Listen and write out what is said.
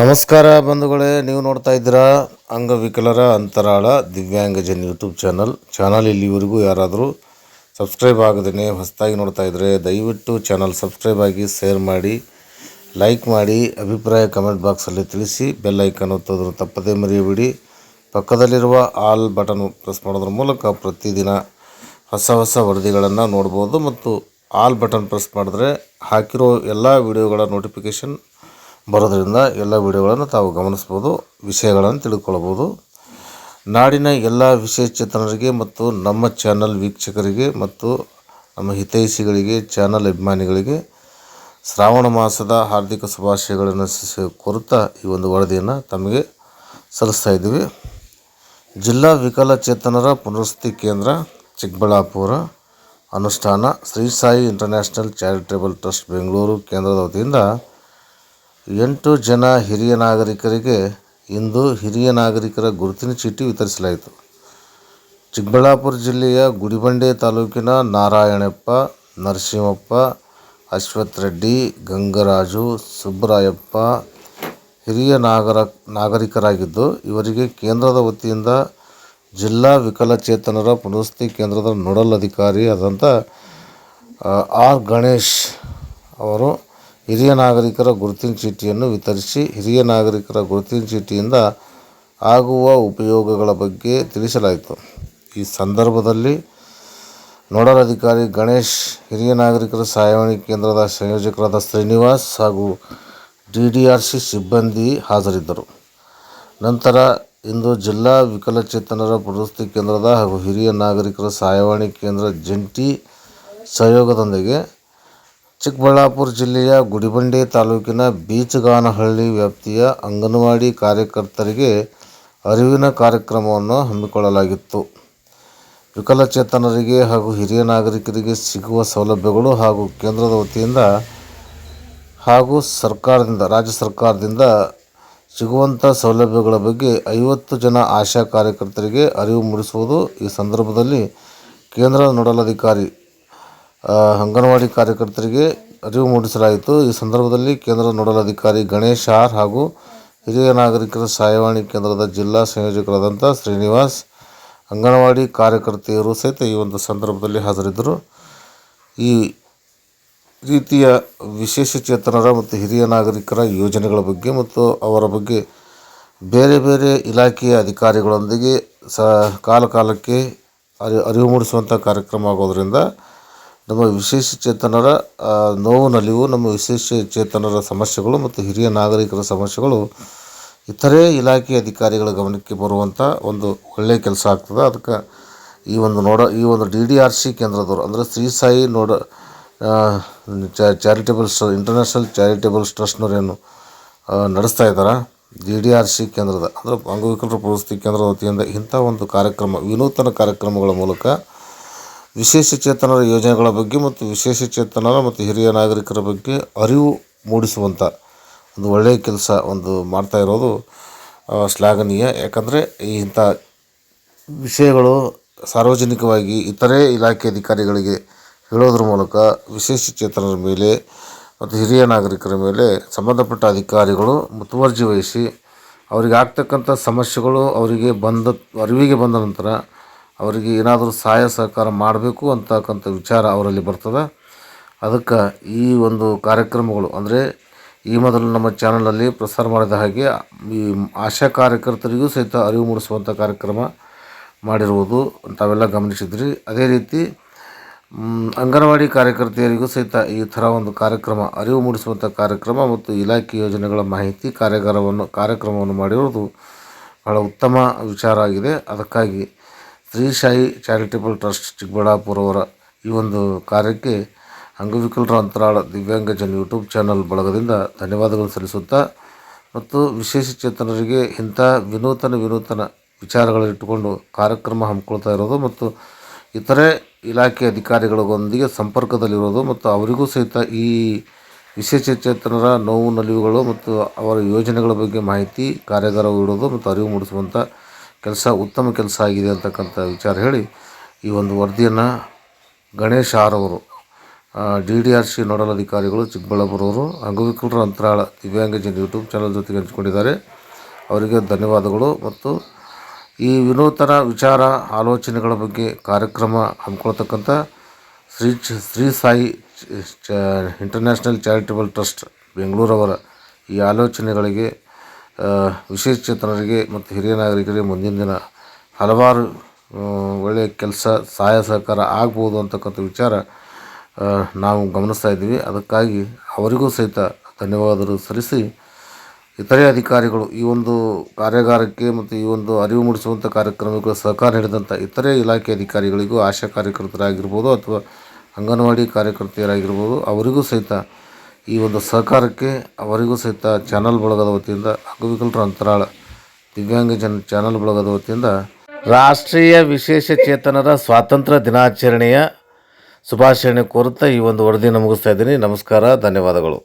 ನಮಸ್ಕಾರ ಬಂಧುಗಳೇ, ನೀವು ನೋಡ್ತಾ ಇದ್ದೀರಾ ಅಂಗವಿಕಲರ ಅಂತರಾಳ ದಿವ್ಯಾಂಗಜನ್ ಯೂಟ್ಯೂಬ್ ಚಾನಲ್. ಚಾನಲ್ ಇಲ್ಲಿವರೆಗೂ ಯಾರಾದರೂ ಸಬ್ಸ್ಕ್ರೈಬ್ ಆಗದೇ ಹೊಸದಾಗಿ ನೋಡ್ತಾ ಇದ್ದರೆ ದಯವಿಟ್ಟು ಚಾನಲ್ ಸಬ್ಸ್ಕ್ರೈಬ್ ಆಗಿ, ಶೇರ್ ಮಾಡಿ, ಲೈಕ್ ಮಾಡಿ, ಅಭಿಪ್ರಾಯ ಕಮೆಂಟ್ ಬಾಕ್ಸಲ್ಲಿ ತಿಳಿಸಿ, ಬೆಲ್ ಐಕನ್ ಒತ್ತೋದ್ರ ತಪ್ಪದೇ ಮರೆಯಬಿಡಿ. ಪಕ್ಕದಲ್ಲಿರುವ ಆಲ್ ಬಟನ್ ಪ್ರೆಸ್ ಮಾಡೋದ್ರ ಮೂಲಕ ಪ್ರತಿದಿನ ಹೊಸ ಹೊಸ ವರದಿಗಳನ್ನು ನೋಡ್ಬೋದು. ಮತ್ತು ಆಲ್ ಬಟನ್ ಪ್ರೆಸ್ ಮಾಡಿದ್ರೆ ಹಾಕಿರೋ ಎಲ್ಲ ವಿಡಿಯೋಗಳ ನೋಟಿಫಿಕೇಷನ್ ಬರೋದರಿಂದ ಎಲ್ಲ ವಿಡಿಯೋಗಳನ್ನು ತಾವು ಗಮನಿಸ್ಬೋದು, ವಿಷಯಗಳನ್ನು ತಿಳ್ಕೊಳ್ಬೋದು. ನಾಡಿನ ಎಲ್ಲ ವಿಶೇಷಚೇತನರಿಗೆ ಮತ್ತು ನಮ್ಮ ಚಾನಲ್ ವೀಕ್ಷಕರಿಗೆ ಮತ್ತು ನಮ್ಮ ಹಿತೈಷಿಗಳಿಗೆ, ಚಾನಲ್ ಅಭಿಮಾನಿಗಳಿಗೆ ಶ್ರಾವಣ ಮಾಸದ ಹಾರ್ದಿಕ ಶುಭಾಶಯಗಳನ್ನು ಕೋರುತ್ತಾ ಈ ಒಂದು ವರದಿಯನ್ನು ತಮಗೆ ಸಲ್ಲಿಸ್ತಾ ಇದ್ದೀವಿ. ಜಿಲ್ಲಾ ವಿಕಲಚೇತನರ ಪುನರ್ವಸತಿ ಕೇಂದ್ರ ಚಿಕ್ಕಬಳ್ಳಾಪುರ. ಅನುಷ್ಠಾನ Shri Sai international charitable trust, Bengaluru, ಕೇಂದ್ರದ ವತಿಯಿಂದ ಎಂಟು ಜನ ಹಿರಿಯ ನಾಗರಿಕರಿಗೆ ಇಂದು ಹಿರಿಯ ನಾಗರಿಕರ ಗುರುತಿನ ಚೀಟಿ ವಿತರಿಸಲಾಯಿತು. ಚಿಕ್ಕಬಳ್ಳಾಪುರ ಜಿಲ್ಲೆಯ ಗುಡಿಬಂಡೆ ತಾಲೂಕಿನ ನಾರಾಯಣಪ್ಪ, ನರಸಿಂಹಪ್ಪ ಅಶ್ವಥ್ ರೆಡ್ಡಿ ಗಂಗರಾಜು, ಸುಬ್ಬರಾಯಪ್ಪ ಹಿರಿಯ ನಾಗರ ನಾಗರಿಕರಾಗಿದ್ದು, ಇವರಿಗೆ ಕೇಂದ್ರದ ವತಿಯಿಂದ ಜಿಲ್ಲಾ ವಿಕಲಚೇತನರ ಪುನರ್ವಸತಿ ಕೇಂದ್ರದ ನೋಡಲ್ ಅಧಿಕಾರಿ ಆದಂಥ ಆರ್ ಗಣೇಶ್ ಅವರು ಹಿರಿಯ ನಾಗರಿಕರ ಗುರುತಿನ ಚೀಟಿಯನ್ನು ವಿತರಿಸಿ ಹಿರಿಯ ನಾಗರಿಕರ ಗುರುತಿನ ಚೀಟಿಯಿಂದ ಆಗುವ ಉಪಯೋಗಗಳ ಬಗ್ಗೆ ತಿಳಿಸಲಾಯಿತು. ಈ ಸಂದರ್ಭದಲ್ಲಿ ನೋಡಲ್ ಅಧಿಕಾರಿ ಗಣೇಶ್, ಹಿರಿಯ ನಾಗರಿಕರ ಸಹಾಯವಾಣಿ ಕೇಂದ್ರದ ಸಂಯೋಜಕರಾದ ಶ್ರೀನಿವಾಸ್ ಹಾಗೂ ಡಿ ಡಿ ಆರ್ ಸಿ ಸಿಬ್ಬಂದಿ ಹಾಜರಿದ್ದರು. ನಂತರ ಇಂದು ಜಿಲ್ಲಾ ವಿಕಲಚೇತನರ ಪುನರ್ವಸತಿ ಕೇಂದ್ರದ ಹಾಗೂ ಹಿರಿಯ ನಾಗರಿಕರ ಸಹಾಯವಾಣಿ ಕೇಂದ್ರ ಜಂಟಿ ಸಹಯೋಗದೊಂದಿಗೆ ಚಿಕ್ಕಬಳ್ಳಾಪುರ ಜಿಲ್ಲೆಯ ಗುಡಿಬಂಡೆ ತಾಲೂಕಿನ ಬೀಚಗಾನಹಳ್ಳಿ ವ್ಯಾಪ್ತಿಯ ಅಂಗನವಾಡಿ ಕಾರ್ಯಕರ್ತರಿಗೆ ಅರಿವಿನ ಕಾರ್ಯಕ್ರಮವನ್ನು ಹಮ್ಮಿಕೊಳ್ಳಲಾಗಿತ್ತು. ವಿಕಲಚೇತನರಿಗೆ ಹಾಗೂ ಹಿರಿಯ ನಾಗರಿಕರಿಗೆ ಸಿಗುವ ಸೌಲಭ್ಯಗಳು ಹಾಗೂ ಕೇಂದ್ರದ ವತಿಯಿಂದ ಹಾಗೂ ಸರ್ಕಾರದಿಂದ, ರಾಜ್ಯ ಸರ್ಕಾರದಿಂದ ಸಿಗುವಂಥ ಸೌಲಭ್ಯಗಳ ಬಗ್ಗೆ ಐವತ್ತು ಜನ ಆಶಾ ಕಾರ್ಯಕರ್ತರಿಗೆ ಅರಿವು ಮೂಡಿಸುವುದು ಈ ಸಂದರ್ಭದಲ್ಲಿ ಕೇಂದ್ರ ನೋಡಲ್ ಅಧಿಕಾರಿ ಅಂಗನವಾಡಿ ಕಾರ್ಯಕರ್ತರಿಗೆ ಅರಿವು ಮೂಡಿಸಲಾಯಿತು. ಈ ಸಂದರ್ಭದಲ್ಲಿ ಕೇಂದ್ರ ನೋಡಲ್ ಅಧಿಕಾರಿ ಗಣೇಶ್ ಆರ್ ಹಾಗೂ ಹಿರಿಯ ನಾಗರಿಕರ ಸಹಾಯವಾಣಿ ಕೇಂದ್ರದ ಜಿಲ್ಲಾ ಸಂಯೋಜಕರಾದಂಥ ಶ್ರೀನಿವಾಸ್, ಅಂಗನವಾಡಿ ಕಾರ್ಯಕರ್ತೆಯರು ಸಹಿತ ಈ ಒಂದು ಸಂದರ್ಭದಲ್ಲಿ ಹಾಜರಿದ್ದರು. ಈ ರೀತಿಯ ವಿಶೇಷ ಚೇತನರ ಮತ್ತು ಹಿರಿಯ ನಾಗರಿಕರ ಯೋಜನೆಗಳ ಬಗ್ಗೆ ಮತ್ತು ಅವರ ಬಗ್ಗೆ ಬೇರೆ ಬೇರೆ ಇಲಾಖೆಯ ಅಧಿಕಾರಿಗಳೊಂದಿಗೆ ಸ ಕಾಲಕಾಲಕ್ಕೆ ಅರಿ, ಅರಿವು ಮೂಡಿಸುವಂಥ ಕಾರ್ಯಕ್ರಮ ಆಗೋದರಿಂದ ನಮ್ಮ ವಿಶೇಷ ಚೇತನರ ನೋವು ನಲಿವು ನಮ್ಮ ವಿಶೇಷ ಚೇತನರ ಸಮಸ್ಯೆಗಳು ಮತ್ತು ಹಿರಿಯ ನಾಗರಿಕರ ಸಮಸ್ಯೆಗಳು ಇತರೆ ಇಲಾಖೆ ಅಧಿಕಾರಿಗಳ ಗಮನಕ್ಕೆ ಬರುವಂಥ ಒಂದು ಒಳ್ಳೆಯ ಕೆಲಸ ಆಗ್ತದೆ. ಅದಕ್ಕೆ ಈ ಒಂದು ನೋಡ, ಈ ಒಂದು ಡಿ ಡಿ ಆರ್ ಸಿ ಕೇಂದ್ರದವರು, ಅಂದರೆ ಶ್ರೀ ಸಾಯಿ ನೋಡ ಚಾರಿಟೇಬಲ್ ಇಂಟರ್ನ್ಯಾಷನಲ್ ಚಾರಿಟೇಬಲ್ ಟ್ರಸ್ಟ್ನವರೇನು ನಡೆಸ್ತಾ ಇದ್ದಾರೆ? ಡಿ ಡಿ ಆರ್ ಸಿ ಕೇಂದ್ರದ, ಅಂದರೆ ಅಂಗವಿಕಲರ ಪ್ರವೃತ್ತಿ ಕೇಂದ್ರದ ವತಿಯಿಂದ ಇಂಥ ಒಂದು ಕಾರ್ಯಕ್ರಮ, ವಿನೂತನ ಕಾರ್ಯಕ್ರಮಗಳ ಮೂಲಕ ವಿಶೇಷಚೇತನರ ಯೋಜನೆಗಳ ಬಗ್ಗೆ ಮತ್ತು ವಿಶೇಷ ಚೇತನರ ಮತ್ತು ಹಿರಿಯ ನಾಗರಿಕರ ಬಗ್ಗೆ ಅರಿವು ಮೂಡಿಸುವಂಥ ಒಂದು ಒಳ್ಳೆಯ ಕೆಲಸ ಒಂದು ಮಾಡ್ತಾ ಇರೋದು ಶ್ಲಾಘನೀಯ. ಯಾಕಂದರೆ ಇಂಥ ವಿಷಯಗಳು ಸಾರ್ವಜನಿಕವಾಗಿ ಇತರೆ ಇಲಾಖೆ ಅಧಿಕಾರಿಗಳಿಗೆ ಹೇಳೋದ್ರ ಮೂಲಕ ವಿಶೇಷ ಚೇತನರ ಮೇಲೆ ಮತ್ತು ಹಿರಿಯ ನಾಗರಿಕರ ಮೇಲೆ ಸಂಬಂಧಪಟ್ಟ ಅಧಿಕಾರಿಗಳು ಮುತುವರ್ಜಿ ವಹಿಸಿ, ಅವರಿಗೆ ಆಗ್ತಕ್ಕಂಥ ಸಮಸ್ಯೆಗಳು ಅವರಿಗೆ ಬಂದ, ಅರಿವಿಗೆ ಬಂದ ನಂತರ ಅವರಿಗೆ ಏನಾದರೂ ಸಹಾಯ ಸಹಕಾರ ಮಾಡಬೇಕು ಅಂತಕ್ಕಂಥ ವಿಚಾರ ಅವರಲ್ಲಿ ಬರ್ತದೆ. ಅದಕ್ಕೆ ಈ ಒಂದು ಕಾರ್ಯಕ್ರಮಗಳು ಅಂದರೆ ಈ ಮೊದಲು ನಮ್ಮ ಚಾನಲಲ್ಲಿ ಪ್ರಸಾರ ಮಾಡಿದ ಹಾಗೆ ಈ ಆಶಾ ಕಾರ್ಯಕರ್ತರಿಗೂ ಸಹಿತ ಅರಿವು ಮೂಡಿಸುವಂಥ ಕಾರ್ಯಕ್ರಮ ಮಾಡಿರುವುದು ತಾವೆಲ್ಲ ಗಮನಿಸಿದ್ರಿ. ಅದೇ ರೀತಿ ಅಂಗನವಾಡಿ ಕಾರ್ಯಕರ್ತೆಯರಿಗೂ ಸಹಿತ ಈ ಥರ ಒಂದು ಕಾರ್ಯಕ್ರಮ, ಅರಿವು ಮೂಡಿಸುವಂಥ ಕಾರ್ಯಕ್ರಮ ಮತ್ತು ಇಲಾಖೆ ಯೋಜನೆಗಳ ಮಾಹಿತಿ ಕಾರ್ಯಾಗಾರವನ್ನು, ಕಾರ್ಯಕ್ರಮವನ್ನು ಮಾಡಿರುವುದು ಬಹಳ ಉತ್ತಮ ವಿಚಾರ ಆಗಿದೆ. ಅದಕ್ಕಾಗಿ ಶ್ರೀ ಸಾಯಿ ಚಾರಿಟೇಬಲ್ ಟ್ರಸ್ಟ್ ಚಿಕ್ಕಬಳ್ಳಾಪುರ ಅವರ ಈ ಒಂದು ಕಾರ್ಯಕ್ಕೆ ಅಂಗವಿಕಲರ ಅಂತರಾಳ ದಿವ್ಯಾಂಗಜನ್ ಯೂಟ್ಯೂಬ್ ಚಾನಲ್ ಬಳಗದಿಂದ ಧನ್ಯವಾದಗಳು ಸಲ್ಲಿಸುತ್ತಾ ಮತ್ತು ವಿಶೇಷ ಚೇತನರಿಗೆ ಇಂಥ ವಿನೂತನ ವಿನೂತನ ವಿಚಾರಗಳಿಟ್ಟುಕೊಂಡು ಕಾರ್ಯಕ್ರಮ ಹಮ್ಮಿಕೊಳ್ತಾ ಇರೋದು ಮತ್ತು ಇತರೆ ಇಲಾಖೆ ಅಧಿಕಾರಿಗಳೊಂದಿಗೆ ಸಂಪರ್ಕದಲ್ಲಿರೋದು ಮತ್ತು ಅವರಿಗೂ ಸಹಿತ ಈ ವಿಶೇಷ ಚೇತನರ ನೋವು ನಲಿವುಗಳು ಮತ್ತು ಅವರ ಯೋಜನೆಗಳ ಬಗ್ಗೆ ಮಾಹಿತಿ ಕಾರ್ಯಾಗಾರ ಇಡೋದು ಮತ್ತು ಅರಿವು ಮೂಡಿಸುವಂಥ ಕೆಲಸ, ಉತ್ತಮ ಕೆಲಸ ಆಗಿದೆ ಅಂತಕ್ಕಂಥ ವಿಚಾರ ಹೇಳಿ ಈ ಒಂದು ವರದಿಯನ್ನು ಗಣೇಶ್ ಆರ್ ಅವರು D D R C nodal ಅಧಿಕಾರಿಗಳು ಚಿಕ್ಕಬಳ್ಳಾಪುರವರು ಅಂಗವಿಕಲರ ಅಂತರಾಳ ದಿವ್ಯಾಂಗಜನ್ ಯೂಟ್ಯೂಬ್ ಚಾನಲ್ ಜೊತೆಗೆ ಹಂಚಿಕೊಂಡಿದ್ದಾರೆ. ಅವರಿಗೆ ಧನ್ಯವಾದಗಳು ಮತ್ತು ಈ ವಿನೂತನ ವಿಚಾರ, ಆಲೋಚನೆಗಳ ಬಗ್ಗೆ ಕಾರ್ಯಕ್ರಮ ಹಮ್ಮಿಕೊಳ್ತಕ್ಕಂಥ Shri Shri Sai international charitable trust, ಬೆಂಗಳೂರವರ ಈ ಆಲೋಚನೆಗಳಿಗೆ ವಿಶೇಷಚೇತನರಿಗೆ ಮತ್ತು ಹಿರಿಯ ನಾಗರಿಕರಿಗೆ ಮುಂದಿನ ದಿನ ಹಲವಾರು ಒಳ್ಳೆಯ ಕೆಲಸ, ಸಹಾಯ ಸಹಕಾರ ಆಗ್ಬೋದು ಅಂತಕ್ಕಂಥ ವಿಚಾರ ನಾವು ಗಮನಿಸ್ತಾ ಇದ್ದೀವಿ. ಅದಕ್ಕಾಗಿ ಅವರಿಗೂ ಸಹಿತ ಧನ್ಯವಾದಗಳು ಸಲ್ಲಿಸಿ, ಇತರೆ ಅಧಿಕಾರಿಗಳು ಈ ಒಂದು ಕಾರ್ಯಾಗಾರಕ್ಕೆ ಮತ್ತು ಈ ಒಂದು ಅರಿವು ಮೂಡಿಸುವಂಥ ಕಾರ್ಯಕ್ರಮಕ್ಕೆ ಸಹಕಾರ ನೀಡಿದಂಥ ಇತರೆ ಇಲಾಖೆ ಅಧಿಕಾರಿಗಳಿಗೂ ಆಶಾ ಕಾರ್ಯಕರ್ತರಾಗಿರ್ಬೋದು ಅಥವಾ ಅಂಗನವಾಡಿ ಕಾರ್ಯಕರ್ತೆಯರಾಗಿರ್ಬೋದು, ಅವರಿಗೂ ಸಹಿತ ಈ ಒಂದು ಸಹಕಾರಕ್ಕೆ ಅವರಿಗೂ ಸಹಿತ ಚಾನಲ್ ಬಳಗದ ವತಿಯಿಂದ ಅಂಗವಿಕಲರ ಅಂತರಾಳ ದಿವ್ಯಾಂಗ ಜನ ಚಾನಲ್ ಬಳಗದ ವತಿಯಿಂದ ರಾಷ್ಟ್ರೀಯ ವಿಶೇಷ ಚೇತನರ ಸ್ವಾತಂತ್ರ್ಯ ದಿನಾಚರಣೆಯ ಶುಭಾಶಯ ಕೋರುತ್ತಾ ಈ ಒಂದು ವರದಿಯನ್ನು ಮುಗಿಸ್ತಾ ಇದ್ದೀನಿ. ನಮಸ್ಕಾರ, ಧನ್ಯವಾದಗಳು.